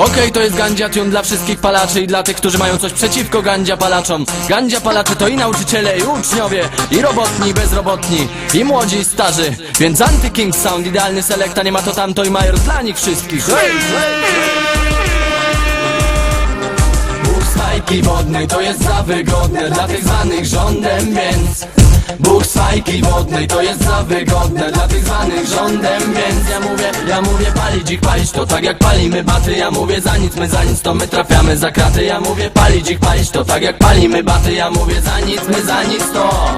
Okej, to jest gandzia tune dla wszystkich palaczy i dla tych, którzy mają coś przeciwko gandzia palaczom. Gandzia palacze to i nauczyciele, i uczniowie, i robotni, i bezrobotni, i młodzi, i starzy. Więc anti-King Sound, idealny selekta, nie ma to tamto i major dla nich wszystkich. Hej, hej! Bóg z fajki wodnej to jest za wygodne dla tych zwanych rządem, więc Bóg z fajki wodnej to jest za wygodne dla tych zwanych rządem, więc ja mówię, ja mówię palić ich, palić to tak jak palimy baty, ja mówię za nic, my za nic to my trafiamy za kraty, ja mówię palić ich, palić to tak jak palimy baty, ja mówię za nic, my za nic to.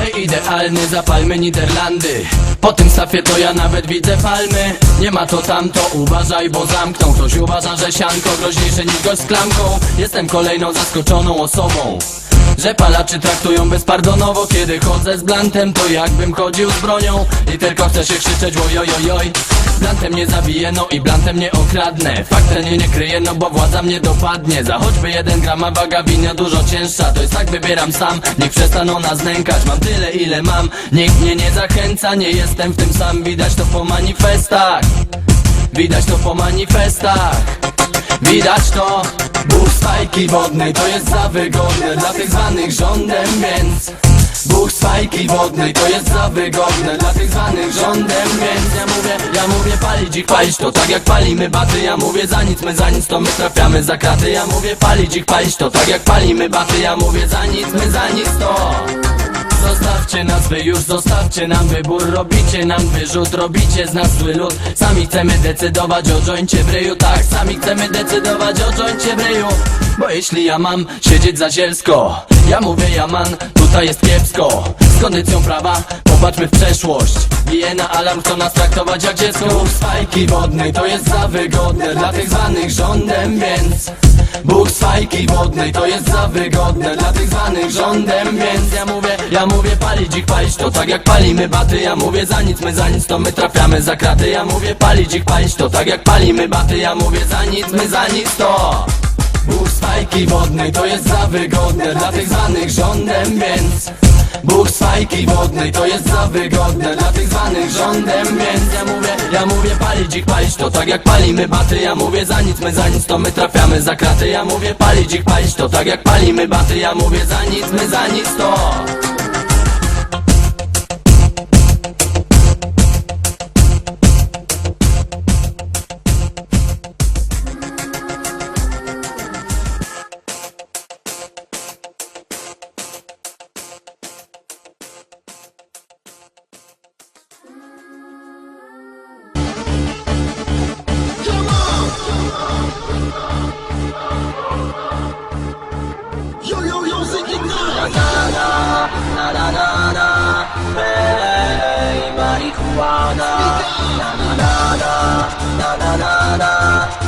Ej, idealny, zapalmy Niderlandy. Po tym stafie to ja nawet widzę palmy. Nie ma to tamto, uważaj, bo zamkną. Ktoś uważa, że sianko groźniejsze niż gość z klamką. Jestem kolejną zaskoczoną osobą że palaczy traktują bezpardonowo Kiedy chodzę z blantem, to jakbym chodził z bronią I tylko chcę się krzyczeć ojojojoj. Blantem nie zabiję, no i blantem nie okradnę. Faktem nie, nie kryję, no bo władza mnie dopadnie. Za choćby jeden gram, a waga winia dużo cięższa. To jest tak wybieram sam, niech przestaną nas nękać Mam tyle ile mam, nikt mnie nie zachęca Nie jestem w tym sam, widać to po manifestach. Widać to po manifestach. Widać to Bóg z fajki wodnej to jest za wygodne Dla tych zwanych rządem, więc Bóg z fajki wodnej to jest za wygodne Dla tych zwanych rządem, więc Ja mówię, ja mówię palić ich, palić to tak jak palimy baty. Ja mówię za nic, my za nic to my trafiamy za kraty. Ja mówię palić ich, palić to tak jak palimy baty. Ja mówię za nic, my za nic to Zostawcie nas wy już, zostawcie nam wybór. Robicie nam wyrzut, robicie z nas zły lud. Sami chcemy decydować o joincie w ryju. Tak, sami chcemy decydować o joincie w ryju. Bo jeśli ja mam siedzieć za zielsko Ja mówię ja man, tutaj jest kiepsko. Z kondycją prawa, popatrzmy w przeszłość. Bije na alarm, chcą nas traktować jak dziecko. Fajki wodnej, to jest za wygodne Dla tych zwanych rządem, więc Bóg z fajki wodnej to jest za wygodne Dla tych zwanych rządem, więc ja mówię Ja mówię palić ich, palić to tak jak palimy baty. Ja mówię za nic, my za nic to my trafiamy za kraty. Ja mówię palić ich, palić to tak jak palimy baty. Ja mówię za nic, my za nic to. Bóg z fajki wodnej to jest za wygodne Dla tych zwanych rządem, więc Bóg z fajki wodnej to jest za wygodne Dla tych zwanych rządem, więc ja mówię Ja mówię palić ich, palić to tak jak palimy baty. Ja mówię za nic, my za nic to my trafiamy za kraty. Ja mówię palić ich, palić to tak jak palimy baty. Ja mówię za nic, my za nic to な